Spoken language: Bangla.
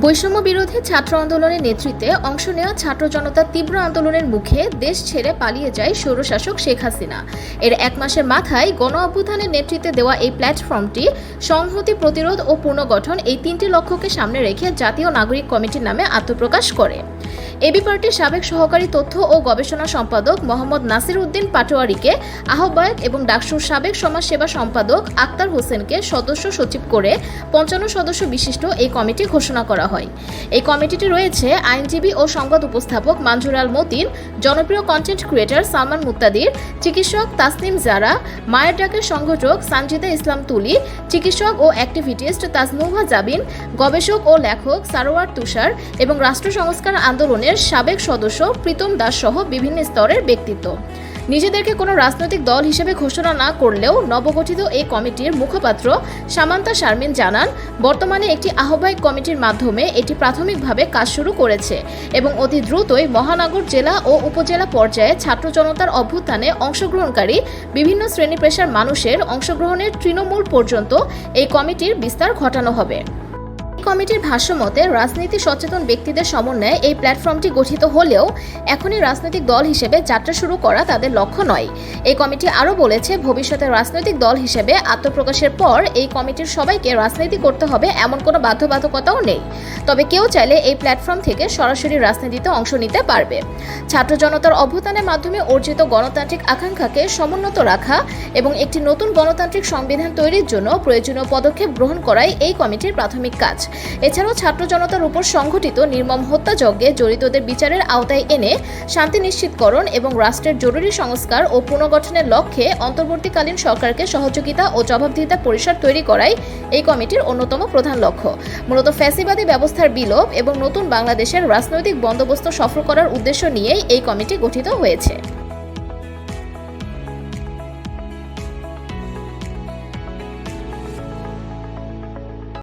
বৈষম্য বিরোধী ছাত্র আন্দোলনের নেতৃত্বে অংশ নেওয়া ছাত্র জনতার তীব্র আন্দোলনের মুখে দেশ ছেড়ে পালিয়ে যায় সৌরশাসক শেখ হাসিনা। এর এক মাসের মাথায় গণ অভ্যুত্থানের নেতৃত্বে দেওয়া এই প্ল্যাটফর্মটি সংহতি প্রতিরোধ ও পুনর্গঠন এই তিনটি লক্ষ্যকে সামনে রেখে জাতীয় নাগরিক কমিটির নামে আত্মপ্রকাশ করে। এবি পার্টির সাবেক সহকারী তথ্য ও গবেষণা সম্পাদক মোহাম্মদ নাসির উদ্দিন পাটোয়ারিকে আহ্বায়ক এবং ডাকসুর সাবেক সমাজসেবা সম্পাদক আক্তার হোসেনকে সদস্য সচিব করে পঞ্চান্ন সদস্য বিশিষ্ট এই কমিটি ঘোষণা করা হয়। এই কমিটিতে রয়েছে আইনজীবী ও সংবাদ উপস্থাপক মানজুর আল মতিন, জনপ্রিয় কন্টেন্ট ক্রিয়েটর সালমান মুক্তাদির চিকিৎসক তাসনিম জারা, মায়ের ডাকের সংগঠক সানজিদা ইসলাম তুলি, চিকিৎসক ও অ্যাক্টিভিটিস্ট তাজনুভা জাবিন, গবেষক ও লেখক সারোয়ার তুষার এবং রাষ্ট্র সংস্কার আন্দোলনের সাবেক সদস্য প্রীতম দাস সহ বিভিন্ন স্তরের ব্যক্তিত্ব। নিজেদেরকে কোনো রাজনৈতিক দল হিসেবে ঘোষণা না করলেও নবগঠিত এই কমিটির মুখপাত্র সামান্তা শারমিন জানান, বর্তমানে একটি আহ্বায়ক কমিটির মাধ্যমে এটি প্রাথমিকভাবে কাজ শুরু করেছে এবং অতি দ্রুতই মহানগর জেলা ও উপজেলা পর্যায়ে ছাত্র জনতার অভ্যুত্থানে অংশগ্রহণকারী বিভিন্ন শ্রেণি পেশার মানুষের অংশগ্রহণের তৃণমূল পর্যন্ত এই কমিটির বিস্তার ঘটানো হবে। কমিটির ভাষ্যমতে রাজনীতি সচেতন ব্যক্তিদের সমন্বয়ে এই প্ল্যাটফর্মটি গঠিত হলেও এখনই রাজনৈতিক দল হিসেবে যাত্রা শুরু করা তাদের লক্ষ্য নয়। এই কমিটি আরও বলেছে, ভবিষ্যতে রাজনৈতিক দল হিসেবে আত্মপ্রকাশের পর এই কমিটির সবাইকে রাজনীতি করতে হবে এমন কোনো বাধ্যবাধকতাও নেই। তবে কেউ চাইলে এই প্ল্যাটফর্ম থেকে সরাসরি রাজনীতিতে অংশ নিতে পারবে। ছাত্র জনতার অভ্যুত্থানের মাধ্যমে অর্জিত গণতান্ত্রিক আকাঙ্ক্ষাকে সমুন্নত রাখা এবং একটি নতুন গণতান্ত্রিক সংবিধান তৈরির জন্য প্রয়োজনীয় পদক্ষেপ গ্রহণ করাই এই কমিটির প্রাথমিক কাজ। এছাড়াও ছাত্র জনতার উপর সংঘটিত নির্মম হত্যাযজ্ঞে জড়িতদের বিচারের আওতায় এনে শান্তি নিশ্চিতকরণ এবং রাষ্ট্রের জরুরি সংস্কার ও পুনর্গঠনের লক্ষ্যে অন্তর্বর্তীকালীন সরকারকে সহযোগিতা ও জবাবদিহিতা পরিসর তৈরি করাই এই কমিটির অন্যতম প্রধান লক্ষ্য। মূলত ফ্যাসিবাদী ব্যবস্থার বিলোপ এবং নতুন বাংলাদেশের রাজনৈতিক বন্দোবস্ত সফল করার উদ্দেশ্য নিয়েই এই কমিটি গঠিত হয়েছে।